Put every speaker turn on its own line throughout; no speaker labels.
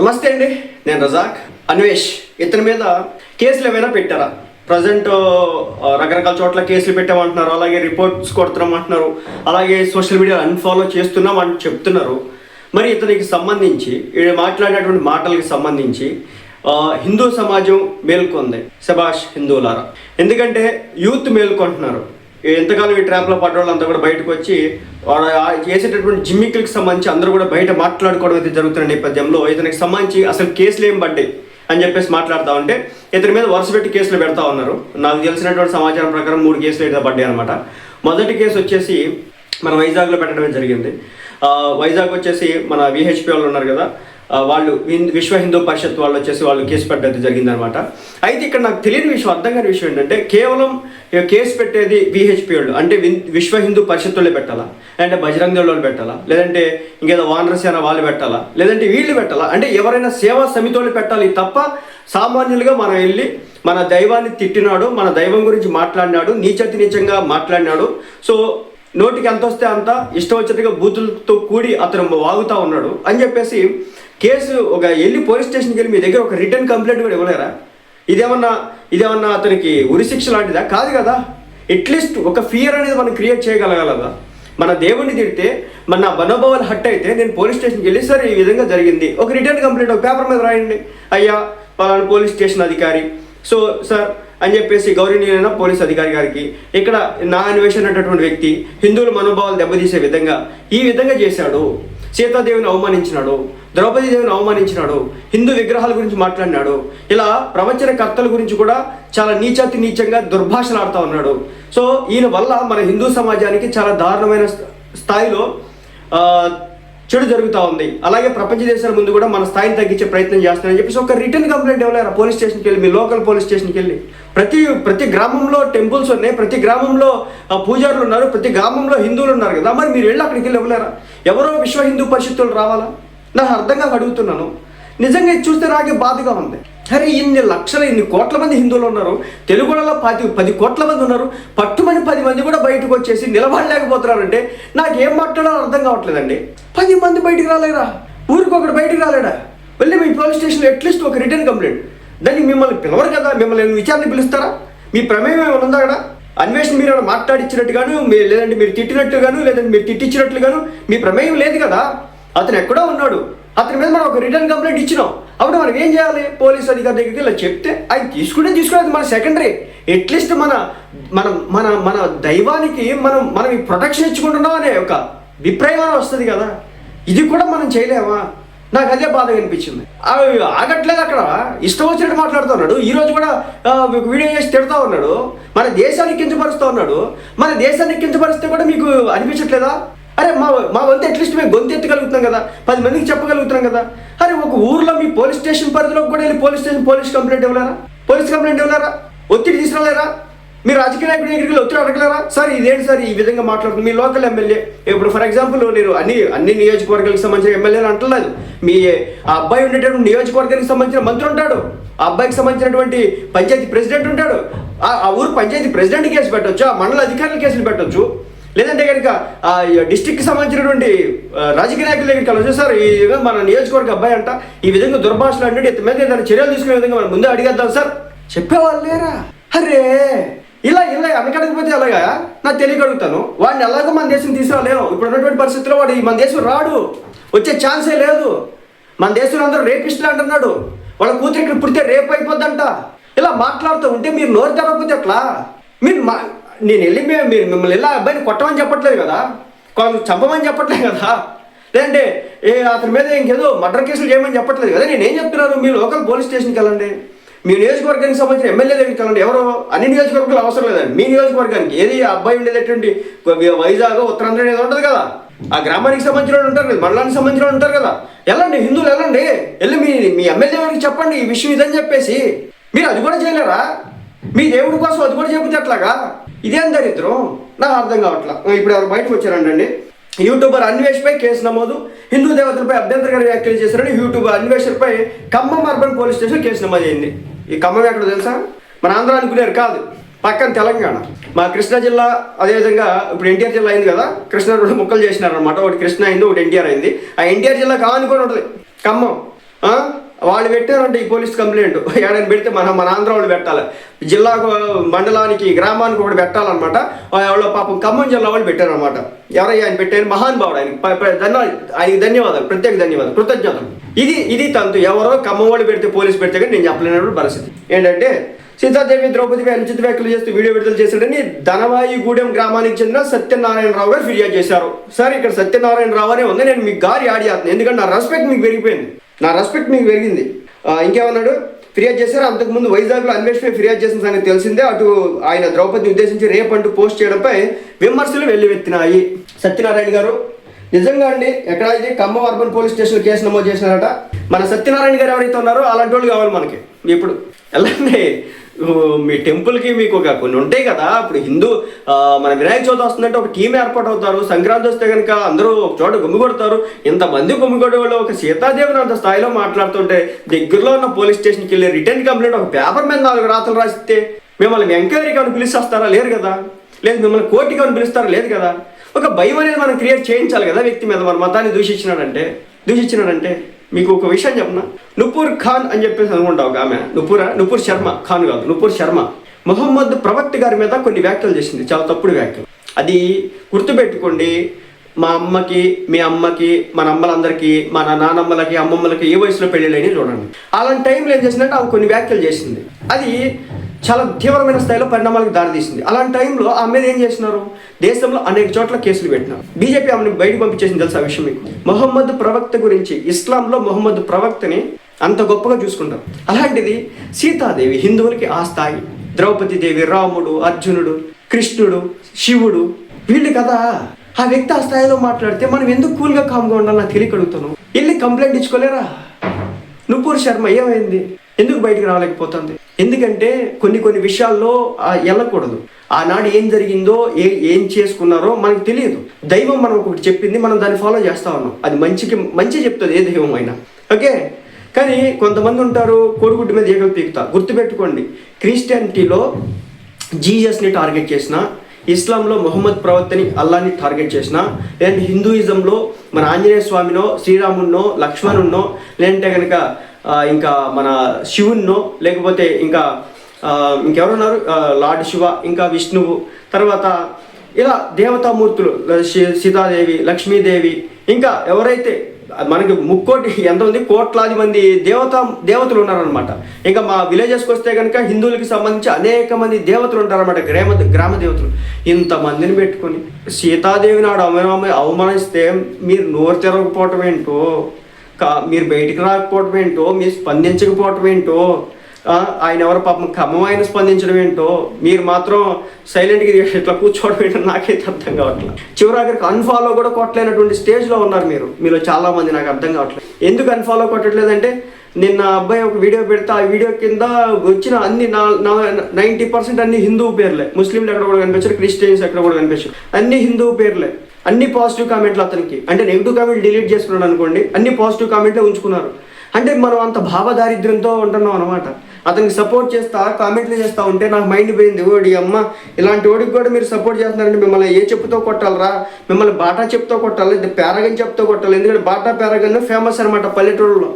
నమస్తే అండి నేను రజాక్. అన్వేష్ ఇతని మీద కేసులు ఏమైనా పెట్టారా? ప్రజెంట్ రకరకాల చోట్ల కేసులు పెట్టామంటున్నారు అలాగే రిపోర్ట్స్ కొడుతున్నామంటున్నారు అలాగే సోషల్ మీడియా అన్ఫాలో చేస్తున్నాం అని చెప్తున్నారు. మరి ఇతనికి సంబంధించి ఈయన మాట్లాడినటువంటి మాటలకు సంబంధించి హిందూ సమాజం మేల్కొంది. సభాష్ హిందువులారా. ఎందుకంటే యూత్ మేల్కొంటున్నారు. ఎంతకాలం ఈ ట్రాప్లో పడ్డ వాళ్ళంతా కూడా బయటకు వచ్చి వాడు చేసేటటువంటి జిమ్మిక్లకు సంబంధించి అందరూ కూడా బయట మాట్లాడుకోవడం అయితే జరుగుతున్న నేపథ్యంలో ఇతనికి సంబంధించి అసలు కేసులు ఏం పడ్డాయి అని చెప్పేసి మాట్లాడుతూ ఉంటే ఇతని మీద వరుస పెట్టి కేసులు పెడతా ఉన్నారు. నాకు తెలిసినటువంటి సమాచారం ప్రకారం మూడు కేసులు అయితే పడ్డాయి అనమాట మొదటి కేసు వచ్చేసి మన వైజాగ్లో పెట్టడమే జరిగింది. వైజాగ్ వచ్చేసి మన విహెచ్పి వాళ్ళు ఉన్నారు కదా వాళ్ళు విశ్వ హిందూ పరిషత్ వాళ్ళు వచ్చేసి వాళ్ళు కేసు పెట్టడం జరిగిందనమాట. అయితే ఇక్కడ నాకు తెలియని విషయం అర్థం కాని విషయం ఏంటంటే కేవలం కేసు పెట్టేది విహెచ్పి వాళ్ళు అంటే విన్- విశ్వ హిందూ పరిషత్ పెట్టాలా? లేదంటే బజరంగ వాళ్ళు పెట్టాలా? లేదంటే ఇంకేదో వానరసేన వాళ్ళు పెట్టాలా? లేదంటే వీళ్ళు పెట్టాలా? అంటే ఎవరైనా సేవా సమితి వాళ్ళు పెట్టాలి తప్ప సామాన్యులుగా మనం వెళ్ళి మన దైవాన్ని తిట్టినాడు మన దైవం గురించి మాట్లాడినాడు నీచతి నీచంగా మాట్లాడినాడు. సో నోటికి ఎంత వస్తే అంత ఇష్టం వచ్చినట్టుగా బూతులతో కూడి అతను వాగుతా ఉన్నాడు అని చెప్పేసి కేసు ఒక వెళ్ళి పోలీస్ స్టేషన్కి వెళ్ళి మీ దగ్గర ఒక రిటర్న్ కంప్లైంట్ కూడా ఇవ్వలేరా? ఇదేమన్నా ఇదేమన్నా అతనికి ఉరిశిక్ష లాంటిదా? కాదు కదా. అట్లీస్ట్ ఒక ఫియర్ అనేది మనం క్రియేట్ చేయగలగలదా? మన దేవుణ్ణి తిడితే మన మనోభావాలు హట్ అయితే నేను పోలీస్ స్టేషన్కి వెళ్ళి సార్ ఈ విధంగా జరిగింది. ఒక రిటర్న్ కంప్లైంట్ ఒక పేపర్ మీద రాయండి. అయ్యా పలానా పోలీస్ స్టేషన్ అధికారి. సో సార్ అని చెప్పేసి గౌరవనీయులైన పోలీస్ అధికారి గారికి ఇక్కడ నా అన్వేషణ అనేటటువంటి వ్యక్తి హిందువుల మనోభావాలు దెబ్బతీసే విధంగా ఈ విధంగా చేశాడు. సీతాదేవిని అవమానించినాడు. ద్రౌపది దేవిని అవమానించినాడు. హిందూ విగ్రహాల గురించి మాట్లాడినాడు. ఇలా ప్రవచనకర్తల గురించి కూడా చాలా నీచాతి నీచంగా దుర్భాషలాడుతూ ఉన్నాడు. సో ఈయన వల్ల మన హిందూ సమాజానికి చాలా దారుణమైన స్థాయిలో చెడు జరుగుతూ ఉంది. అలాగే ప్రపంచ దేశాల ముందు కూడా మన స్థాయిని తగ్గించే ప్రయత్నం చేస్తున్నారని చెప్పేసి ఒక రిటర్న్ కంప్లైంట్ ఇవ్వలేరా పోలీస్ స్టేషన్కి వెళ్ళి మీ లోకల్ పోలీస్ స్టేషన్కి వెళ్ళి ప్రతి ప్రతి గ్రామంలో టెంపుల్స్ ఉన్నాయి ప్రతి గ్రామంలో పూజారులు ఉన్నారు ప్రతి గ్రామంలో హిందువులు ఉన్నారు కదా మరి మీరు వెళ్ళి అక్కడికి వెళ్ళి ఇవ్వలేరా ఎవరో విశ్వ హిందూ పరిషత్తులు రావాలా? నాకు అర్థం కాక అడుగుతున్నాను. నిజంగా ఇది చూస్తే నాకే బాధగా ఉంది. అరే ఇన్ని లక్షల ఇన్ని కోట్ల మంది హిందువులు ఉన్నారు. తెలుగులో పది పది కోట్ల మంది ఉన్నారు. పట్టుమని పది మంది కూడా బయటకు వచ్చేసి నిలబడలేకపోతున్నారంటే నాకేం మాట్లాడాలో అర్థం కావట్లేదండి. పది మంది బయటకు రాలేరా? ఊరికి ఒకటి బయటకు రాలేడా? వెళ్ళి మీ పోలీస్ స్టేషన్లో అట్లీస్ట్ ఒక రిటర్న్ కంప్లైంట్. దానికి మిమ్మల్ని పిలవరు కదా? మిమ్మల్ని విచారణ పిలుస్తారా? మీ ప్రమేయం ఏమైనా ఉందా అక్కడ? అన్వేషణ మీరు ఏమైనా మీరు లేదంటే మీరు తిట్టినట్టుగాను లేదంటే మీరు తిట్టించినట్లుగాను మీ ప్రమేయం లేదు కదా? అతను ఎక్కడో ఉన్నాడు. అతని మీద మనం ఒక రిటర్న్ కంప్లైంట్ ఇచ్చినాం. అప్పుడు మనం ఏం చేయాలి? పోలీస్ అధికారి దగ్గరికి ఇలా చెప్తే అది తీసుకుంటే తీసుకునేది మన సెకండరీ అట్లీస్ట్ మన మన మన మన దైవానికి మనం మనం ఈ ప్రొటెక్షన్ ఇచ్చుకుంటున్నాం అనే ఒక అభిప్రాయం వస్తుంది కదా. ఇది కూడా మనం చేయలేమా? నాకు అదే బాధ అనిపించింది. అవి ఆగట్లేదు అక్కడ. ఇష్టం వచ్చినట్టు మాట్లాడుతున్నాడు ఈ రోజు కూడా మీకు వీడియో చేసి తిడతా ఉన్నాడు. మన దేశాన్ని కించపరుస్తూ ఉన్నాడు. మన దేశాన్ని కించపరిస్తే కూడా మీకు అనిపించట్లేదా? అరే మా మా వంతు అట్లీస్ట్ మేము గొంతు ఎత్తగలుగుతున్నాం కదా. పది మందికి చెప్పగలుగుతున్నాం కదా. అరే ఒక ఊర్లో మీ పోలీస్ స్టేషన్ పరిధిలోకి కూడా వెళ్ళి పోలీస్ స్టేషన్ పోలీస్ కంప్లైంట్ ఇవ్వలేరా? పోలీస్ కంప్లైంట్ ఇవ్వలేరా? ఒత్తిడి తీసుకురాలేరా? మీరు రాజకీయ నాయకుడి దగ్గరికి వెళ్ళి ఒత్తిడి అడగలేరా? సార్ ఇదేంటి సార్ ఈ విధంగా మాట్లాడుతుంది మీ లోకల్ ఎమ్మెల్యే ఇప్పుడు ఫర్ ఎగ్జాంపుల్ నేను అన్ని అన్ని నియోజకవర్గాలకు సంబంధించిన ఎమ్మెల్యేలు అంటలేదు మీ ఆ అబ్బాయి ఉండేటటువంటి నియోజకవర్గానికి సంబంధించిన మంత్రి ఉంటాడు. ఆ అబ్బాయికి సంబంధించినటువంటి పంచాయతీ ప్రెసిడెంట్ ఉంటాడు. ఆ ఊరు పంచాయతీ ప్రెసిడెంట్ కేసు పెట్టొచ్చు ఆ మండల అధికారుల కేసులు పెట్టొచ్చు. లేదంటే కనుక ఆ డిస్టిక్కి సంబంధించినటువంటి రాజకీయ నాయకుల దగ్గరికి వెళ్ళొచ్చు సార్ ఈ విధంగా మన నియోజకవర్గ అబ్బాయి అంట. ఈ విధంగా దుర్భాషలు అంటే ఇతని మీద ఏదైనా చర్యలు తీసుకునే విధంగా మనం ముందే అడిగేద్దాం సార్. చెప్పేవాళ్ళు లేరా? అరే ఇలా ఇలా అనకడకపోతే ఎలాగా? నాకు తెలియగలుగుతాను. వాడిని ఎలాగో మన దేశం తీసుకురాలేము. ఇప్పుడు ఉన్నటువంటి పరిస్థితుల్లో వాడు ఈ మన దేశం రాడు. వచ్చే ఛాన్సే లేదు. మన దేశంలో అందరూ రేపిస్టులు అంటున్నాడు. వాళ్ళ కూతురు ఇక్కడ పుడితే రేపు అయిపోద్దంట. ఇలా మాట్లాడుతూ ఉంటే మీరు నోరు తెరవకపోతే ఎట్లా? మీరు మా నేను వెళ్ళి మేము మీరు మిమ్మల్ని ఇలా అబ్బాయిని కొట్టమని చెప్పట్లేదు కదా? కొంత చంపమని చెప్పట్లేదు కదా? లేదంటే ఏ అతని మీద ఇంకేదో మర్డర్ కేసులు చేయమని చెప్పట్లేదు కదా? నేను ఏం చెప్తున్నాను మీరు లోకల్ పోలీస్ స్టేషన్కి వెళ్ళండి. మీ నియోజకవర్గానికి సంబంధించిన ఎమ్మెల్యే దగ్గరికి వెళ్ళండి. ఎవరో? అన్ని నియోజకవర్గాలు అవసరం లేదండి. మీ నియోజకవర్గానికి ఏది ఆ అబ్బాయి ఉండేటటువంటి వైజాగ్ ఉత్తరాంధ్ర ఏదో ఉంటుంది కదా? ఆ గ్రామానికి సంబంధించిన వాళ్ళు ఉంటారు కదా? మండలానికి సంబంధించిన వాళ్ళు ఉంటారు కదా? వెళ్ళండి హిందువులు వెళ్ళండి. వెళ్ళి మీ మీ ఎమ్మెల్యే గారికి చెప్పండి. ఈ విషయం ఇదని చెప్పేసి. మీరు అది కూడా చేయలేరా? మీ దేవుడి కోసం అది కూడా చెబితే ఎట్లాగా? ఇదేం దరిద్రం. నాకు అర్థం కావట్లా. ఇప్పుడు ఎవరు బయటకు వచ్చారంటండి. యూట్యూబర్ అన్వేష్పై కేసు నమోదు. హిందూ దేవతలపై అభ్యంతరకర వ్యాఖ్యలు చేశారని YouTuber అన్వేషణపై Khammam urban police station case నమోదు అయింది. ఈ ఖమ్మం ఎక్కడ తెలుసా? మన ఆంధ్ర అనుకునేరు కాదు. పక్కన తెలంగాణ. మా కృష్ణా జిల్లా అదేవిధంగా ఇప్పుడు ఎన్టీఆర్ జిల్లా అయింది కదా. కృష్ణ రెండు ముక్కలు చేసినారు అనమాట ఒకటి కృష్ణ అయింది ఒకటి ఎన్టీఆర్ అయింది. ఆ ఎన్టీఆర్ జిల్లా కానుకొని ఉంటుంది. ఖమ్మం. వాళ్ళు పెట్టారంటే ఈ పోలీస్ కంప్లైంట్. ఏడని పెడితే మనం మన ఆంధ్ర వాళ్ళు పెట్టాలి. జిల్లాకు మండలానికి గ్రామానికి ఒకటి పెట్టాలన్నమాట. వాళ్ళు పాపం ఖమ్మం జిల్లా వాళ్ళు పెట్టారనమాట ఎవరయ్యా ఆయన పెట్టారు? మహానుభావుడు ఆయన. ధన్యవాదాలు ఆయనకి ధన్యవాదాలు ప్రత్యేక ధన్యవాదాలు కృతజ్ఞతలు. ఇది ఇది తంతు. ఎవరో ఖమ్మం వాళ్ళు పెడితే పోలీస్ పెడితే కానీ నేను చెప్పలేనప్పుడు పరిస్థితి. ఏంటంటే సీతాదేవి ద్రౌపదిపై అనుచిత వ్యాఖ్యలు చేస్తూ వీడియో విడుదల చేశాడని ధనవాయిగూడెం గ్రామానికి చెందిన సత్యనారాయణరావు గారు ఫిర్యాదు చేశారు. సార్ ఇక్కడ సత్యనారాయణరావు అనే ఉంది. నేను మీకు గారి ఆడి చేస్తాను. ఎందుకంటే నా రెస్పెక్ట్ మీకు పెరిగిపోయింది. నా రెస్పెక్ట్ మీకు పెరిగింది. ఇంకేమన్నాడు? ఫిర్యాదు చేశారు? అంతకుముందు వైజాగ్లో అన్వేషణ ఫిర్యాదు చేసిన సంగతి తెలిసిందే. అటు ఆయన ద్రౌపదిని ఉద్దేశించి రేపు అంటూ పోస్ట్ చేయడంపై విమర్శలు వెల్లువెత్తినాయి. సత్యనారాయణ గారు నిజంగా అండి ఎక్కడ ఇది? Khammam urban police station case నమోదు చేసినారట. మన సత్యనారాయణ గారు ఎవరైతే ఉన్నారో అలాంటి వాళ్ళు కావాలి మనకి. ఇప్పుడు వెళ్ళండి. మీ టెంపుల్కి మీకు ఒక కొన్ని ఉంటాయి కదా. ఇప్పుడు హిందూ మన వినాయక చవితి వస్తుందంటే ఒక టీం ఏర్పాటు అవుతారు. సంక్రాంతి వస్తే కనుక అందరూ ఒక చోట గుమ్మి కొడతారు. ఇంతమంది గుమ్మి కొట్టే వాళ్ళు ఒక సీతాదేవిని అంత స్థాయిలో మాట్లాడుతుంటే దగ్గరలో ఉన్న పోలీస్ స్టేషన్కి వెళ్ళి రిటర్న్ కంప్లైంట్ ఒక పేపర్ మీద నాలుగు రాతలు రాసిస్తే మిమ్మల్ని ఎంక్వైరీకి అని పిలిచేస్తారా లేరు కదా. లేదు మిమ్మల్ని కోర్టుకి అని పిలుస్తారా? లేదు కదా. ఒక భయం అనేది మనం క్రియేట్ చేయించాలి కదా వ్యక్తి మీద. మన మతాన్ని దూషించినాడంటే దూషించినాడంటే. మీకు ఒక విషయం చెప్పనా నుపూర్ ఖాన్ అని చెప్పేసి అనుకుంటా ఒక ఆమె. నుపూరా? నుపూర్ శర్మ. ఖాన్ కాదు నుపూర్ శర్మ. మొహమ్మద్ ప్రవక్త గారి మీద కొన్ని వ్యాఖ్యలు చేసింది. చాలా తప్పుడు వ్యాఖ్యలు. అది గుర్తుపెట్టుకోండి. మా అమ్మకి మీ అమ్మకి మన అమ్మలందరికీ మన నానమ్మలకి అమ్మమ్మలకి ఏ వయసులో పెళ్ళిళ్ళని చూడండి. అలాంటి టైంలో ఏం చేసిందంటే ఆమె కొన్ని వ్యాఖ్యలు చేసింది. అది చాలా తీవ్రమైన స్థాయిలో పరిణామాలకు దారితీసింది అలాంటి టైంలో ఆమె మీద ఏం చేసినారు? దేశంలో అనేక చోట్ల కేసులు పెట్టినారు. బీజేపీ ఆమెను బయటకు పంపించేసింది తెలుసా ఆ విషయం మీకు? మొహమ్మద్ ప్రవక్త గురించి ఇస్లాంలో మొహమ్మద్ ప్రవక్తని అంత గొప్పగా చూసుకుంటారు. అలాంటిది సీతాదేవి హిందువులకి ఆ స్థాయి. ద్రౌపది దేవి రాముడు అర్జునుడు కృష్ణుడు శివుడు వీళ్ళు కదా. ఆ వ్యక్తి ఆ స్థాయిలో మాట్లాడితే మనం ఎందుకు కూల్గా కామ్గా ఉండాలి నాకు వెళ్ళి కంప్లైంట్ ఇచ్చుకోలేరా? నుపూర్ శర్మ ఏమైంది? ఎందుకు బయటకు రాలేకపోతుంది? ఎందుకంటే కొన్ని కొన్ని విషయాల్లో ఆ వెళ్ళకూడదు ఆనాడు ఏం జరిగిందో ఏ ఏం చేసుకున్నారో మనకు తెలియదు. దైవం మనం ఒకటి చెప్పింది మనం దాన్ని ఫాలో చేస్తా ఉన్నాం. అది మంచికి మంచి చెప్తుంది ఏ దైవం అయినా. ఓకే? కానీ కొంతమంది ఉంటారు కోడిగుడ్డు మీద ఏకలు పీకుతా గుర్తుపెట్టుకోండి క్రిస్టియానిటీలో జీజస్ని టార్గెట్ చేసిన ఇస్లాంలో మొహమ్మద్ ప్రవక్తని అల్లాని టార్గెట్ చేసిన లేదంటే హిందూయిజంలో మన ఆంజనేయ స్వామినో శ్రీరామున్నో లక్ష్మణున్నో లేదంటే కనుక ఇంకా మన శివున్నో లేకపోతే ఇంకా ఇంకెవరున్నారు? లార్డ్ శివ ఇంకా విష్ణువు. తర్వాత ఇలా దేవతామూర్తులు సీతాదేవి లక్ష్మీదేవి ఇంకా ఎవరైతే మనకి ముక్కోటి ఎంత ఉంది? కోట్లాది మంది దేవత దేవతలు ఉన్నారనమాట ఇంకా మా విలేజెస్కి వస్తే కనుక హిందువులకి సంబంధించి అనేక మంది దేవతలు ఉంటారనమాట గ్రామ గ్రామ దేవతలు. ఇంతమందిని పెట్టుకొని సీతాదేవి నాడు అవమాన అవమానిస్తే మీరు నోరు తెరవకపోవటం ఏంటో? మీరు బయటికి రాకపోవటం ఏంటో మీరు స్పందించకపోవటం ఏంటో ఆయన ఎవరు పాపం ఖమ్మం ఆయన స్పందించడం ఏంటో మీరు మాత్రం సైలెంట్గా ఇట్లా కూర్చోవడం ఏంటో నాకైతే అర్థం కావట్లేదు. చివరాఖరికి అన్ఫాలో కూడా కొట్టలేనటువంటి స్టేజ్లో ఉన్నారు మీరు. మీలో చాలామంది నాకు అర్థం కావట్లేదు. ఎందుకు అన్ఫాలో కొట్టట్లేదంటే నిన్న అబ్బాయి ఒక వీడియో పెడితే ఆ వీడియో కింద వచ్చిన అన్ని నైంటీ పర్సెంట్ అన్ని హిందూ పేర్లే. ముస్లింలు ఎక్కడ కూడా కనిపించారు క్రిస్టియన్స్ ఎక్కడ కూడా కనిపించారు. అన్ని హిందూ పేర్లే. అన్ని పాజిటివ్ కామెంట్లు అతనికి. అంటే నెగిటివ్ కామెంట్ డిలీట్ చేసుకున్నాడు అనుకోండి అన్ని పాజిటివ్ కామెంట్లే ఉంచుకున్నారు. అంటే మనం అంత భావదారిద్ర్యంతో ఉంటున్నాం అనమాట అతనికి సపోర్ట్ చేస్తా కామెంట్లు చేస్తా ఉంటే నాకు మైండ్ పోయింది ఓడి అమ్మ ఇలాంటి ఓడికి కూడా మీరు సపోర్ట్ చేస్తున్నారంటే మిమ్మల్ని ఏ చెప్పుతో కొట్టాలరా? మిమ్మల్ని బాటా చెప్తో కొట్టాలి? ఇది పేరగన్ చెప్తో కొట్టాలి? ఎందుకంటే బాటా పేరగన్ ఫేమస్ అనమాట పల్లెటూరులో.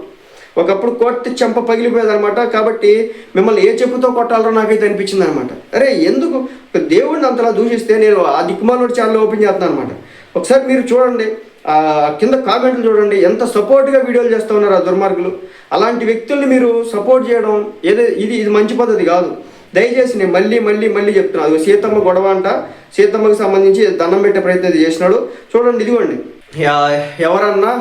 ఒకప్పుడు కొట్టి చెంప పగిలిపోయేదనమాట కాబట్టి మిమ్మల్ని ఏ చెప్పుతో కొట్టాలో నాకైతే అనిపించింది అనమాట అరే ఎందుకు? దేవుడిని అంతలా దూషిస్తే నేను ఆ దిక్కుమాలోడి ఛానల్ ఓపెన్ చేస్తాను అనమాట ఒకసారి మీరు చూడండి కింద కామెంట్లు చూడండి ఎంత సపోర్ట్గా వీడియోలు చేస్తూ ఉన్నారు ఆ దుర్మార్గులు. అలాంటి వ్యక్తుల్ని మీరు సపోర్ట్ చేయడం ఏదో ఇది ఇది మంచి పద్ధతి కాదు. దయచేసి నేను మళ్ళీ మళ్ళీ మళ్ళీ చెప్తున్నాను అది సీతమ్మ గొడవ అంట. సీతమ్మకి సంబంధించి దండం పెట్టే ప్రయత్నం చేసినాడు. చూడండి ఇదిగోండి. ఎవరన్నా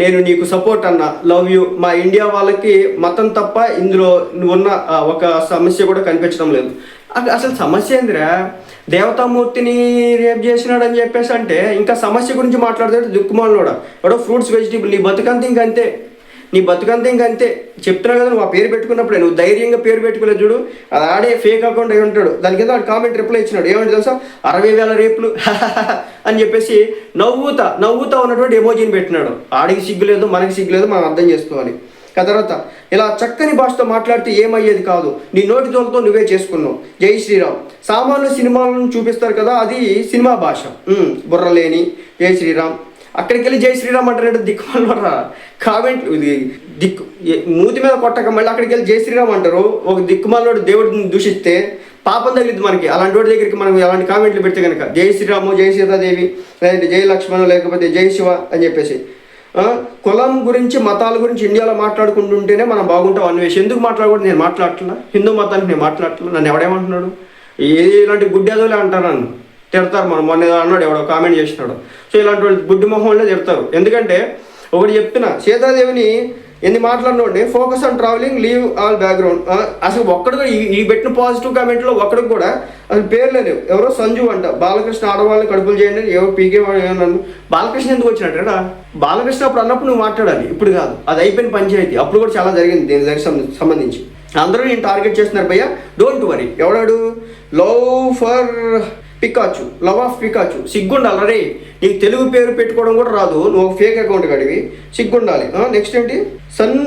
నేను నీకు సపోర్ట్ అన్న లవ్ యూ మా ఇండియా వాళ్ళకి మతం తప్ప ఇందులో నువ్వు ఉన్న ఒక సమస్య కూడా కనిపించడం లేదు. అసలు సమస్య ఏందిరా? దేవతామూర్తిని రేపు చేసినాడని చెప్పేసి అంటే ఇంకా సమస్య గురించి మాట్లాడతాడు దుక్కుమాలనోడ. ఎవడో ఫ్రూట్స్ వెజిటేబుల్ నీ బతుకంతా ఇంకంతే నీ బతుకంతా ఇంకంతే చెప్తున్నా కదా నువ్వు ఆ పేరు పెట్టుకున్నప్పుడే నువ్వు ధైర్యంగా పేరు పెట్టుకోలేదు చూడు. అది ఆడే ఫేక్ అకౌంట్ అయి ఉంటాడు. దాని కింద వాడు కామెంట్ రిప్లై ఇచ్చినాడు. ఏమంటే తెలుసా? అరవై వేల రేపులు. అని చెప్పేసి నవ్వుతా నవ్వుతా ఉన్నటువంటి ఎమోజీని పెట్టినాడు. ఆడికి సిగ్గులేదు మనకి సిగ్గులేదు మనం అర్థం చేసుకోవాలి. ఆ తర్వాత ఇలా చక్కని భాషతో మాట్లాడితే ఏమయ్యేది కాదు. నీ నోటి తోలతో నువ్వే చేసుకున్నావు. జై శ్రీరామ్. సామాన్య సినిమాలను చూపిస్తారు కదా అది సినిమా భాష. బుర్రలేని. జై శ్రీరామ్. అక్కడికి వెళ్ళి జై శ్రీరామ్ అంటారు దిక్కుమాలరా కామెంట్ ఇది దిక్కు. మూతి మీద కొట్టక మళ్ళీ అక్కడికి వెళ్ళి జై శ్రీరామ్ అంటారు. ఒక దిక్కుమాలోడు దేవుడిని దూషిస్తే పాపం తగిలింది మనకి. అలాంటి వాడి దగ్గరికి మనం అలాంటి కామెంట్లు పెడితే కనుక జై శ్రీరాము జై సీతాదేవి లేదంటే జై లక్ష్మణ్ లేకపోతే జై శివ అని చెప్పేసి. కులం గురించి మతాల గురించి ఇండియాలో మాట్లాడుకుంటుంటేనే మనం బాగుంటాం అన్వేషి. ఎందుకు మాట్లాడకూడదు? నేను మాట్లాడట్లా హిందూ మతానికి నేను మాట్లాడట్లా నన్ను ఎవడేమంటున్నాడు? ఏ ఇలాంటి గుడ్డేదోలే అంటారు నన్ను. తిడతారు మనం మొన్న అన్నాడు ఎవడో కామెంట్ చేసినాడు. సో ఇలాంటి వాళ్ళు గుడ్డి మొహంలో తిడతారు. ఎందుకంటే ఒకటి చెప్తున్నా సీతాదేవిని ఎన్ని మాట్లాడినండి focus on traveling leave all background అసలు ఒక్కడు కూడా ఈ- పెట్టిన పాజిటివ్ కామెంట్లో ఒక్కడికి కూడా అసలు పేరు లేదు ఎవరో సంజు అంట బాలకృష్ణ ఆడవాళ్ళని కడుపులు చేయండి ఎవరో పీకే వాళ్ళు బాలకృష్ణ ఎందుకు వచ్చినట్టు బాలకృష్ణ అప్పుడు అన్నప్పుడు నువ్వు మాట్లాడాలి. ఇప్పుడు కాదు. అది అయిపోయిన పంచాయతీ. అప్పుడు కూడా చాలా జరిగింది దీని దగ్గర సంబంధించి. అందరూ నేను టార్గెట్ చేస్తున్నారు భయ్య. డోంట్ వరీ ఎవడాడు? Love for Pikachu love of Pikachu. సిగ్గుండాలి రే నీకు తెలుగు పేరు పెట్టుకోవడం కూడా రాదు నువ్వు ఫేక్ అకౌంట్ కడివి సిగ్గుండాలి. నెక్స్ట్ ఏంటి? సన్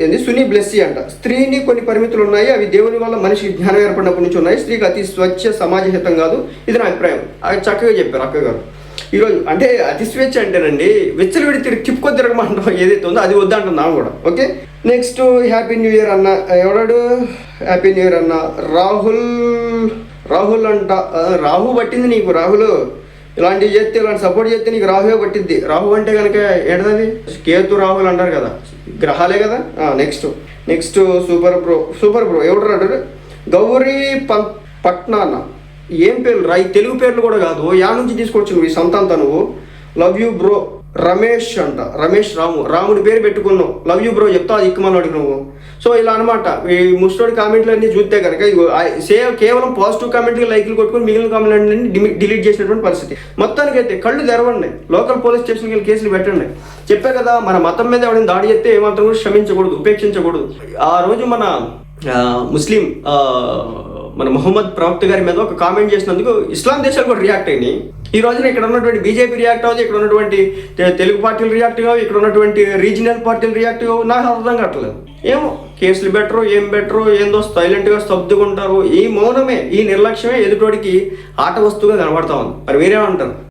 ఏంది? సునీ బ్లెస్సీ అంట. స్త్రీని కొన్ని పరిమితులు ఉన్నాయి అవి దేవుని వల్ల మనిషికి జ్ఞానం ఏర్పడినప్పటి నుంచి ఉన్నాయి. స్త్రీకి అతి స్వచ్ఛ సమాజహితం కాదు. ఇది నా అభిప్రాయం. అది చక్కగా చెప్పారు అక్కగారు. ఈరోజు అంటే అతి స్వేచ్ఛ అంటేనండి వెచ్చలు విడి తిరిగి తిప్పుకొని తిరగమంటాం ఏదైతే ఉందో అది వద్దంటున్నాం కూడా. Okay? Next happy new year అన్న ఎవడాడు? హ్యాపీ న్యూ ఇయర్ అన్న రాహుల్ రాహుల్ అంట రాహు పట్టింది నీకు రాహుల్? ఇలాంటివి చేస్తే ఇలాంటి సపోర్ట్ చేస్తే నీకు రాహువే పట్టింది రాహు అంటే కనుక ఏంటది కేతు రాహుల్ అంటారు కదా. గ్రహాలే కదా? Next next super bro super bro ఎవడు రాడు? గౌరీ పం పట్నాన్న ఏం పేర్లు? రా తెలుగు పేర్లు కూడా కాదు. యా నుంచి తీసుకొచ్చు నువ్వు ఈ సంతాంత నువ్వు. లవ్ యూ బ్రో రమేష్ అంట. రమేష్ రాము. రాముడి పేరు పెట్టుకున్నావు. లవ్ యూ బ్రో చెప్తా అది ఇక్కమన్నాడు నువ్వు. సో ఇలా అనమాట ఈ ముస్టోడి కామెంట్లు అన్ని చూస్తే కనుక సేవ్ కేవలం పాజిటివ్ కామెంట్కి లైక్లు కొట్టుకుని మిగిలిన కామెంట్లన్నీ డిలీట్ చేసినటువంటి పరిస్థితి. మొత్తానికి అయితే కళ్ళు తెరవండి. లోకల్ పోలీస్ స్టేషన్కి వెళ్ళి కేసులు పెట్టండి. చెప్పే కదా మన మతం మీద ఎవరైనా దాడి చేస్తే ఏమాత్రం కూడా క్షమించకూడదు ఉపేక్షించకూడదు. ఆ రోజు మన ముస్లిం మన మొహమ్మద్ ప్రవక్త గారి మీద ఒక కామెంట్ చేసినందుకు ఇస్లాం దేశాలు కూడా రియాక్ట్ అయినాయి. ఈ రోజున ఇక్కడ ఉన్నటువంటి బీజేపీ రియాక్ట్ అవ్వదు ఇక్కడ ఉన్నటువంటి తెలుగు పార్టీలు రియాక్ట్ కావు ఇక్కడ ఉన్నటువంటి రీజనల్ పార్టీలు రియాక్ట్ కావు. నాకు అర్థం కావట్లేదు. ఏమో కేసులు బెటరు ఏం బెటరు ఏందో సైలెంట్గా స్తబ్దుగా ఉంటారు. ఈ మౌనమే ఈ నిర్లక్ష్యమే ఎదుటోడికి ఆట వస్తువుగా కనబడతా ఉంది. మరి మీరేమంటారు?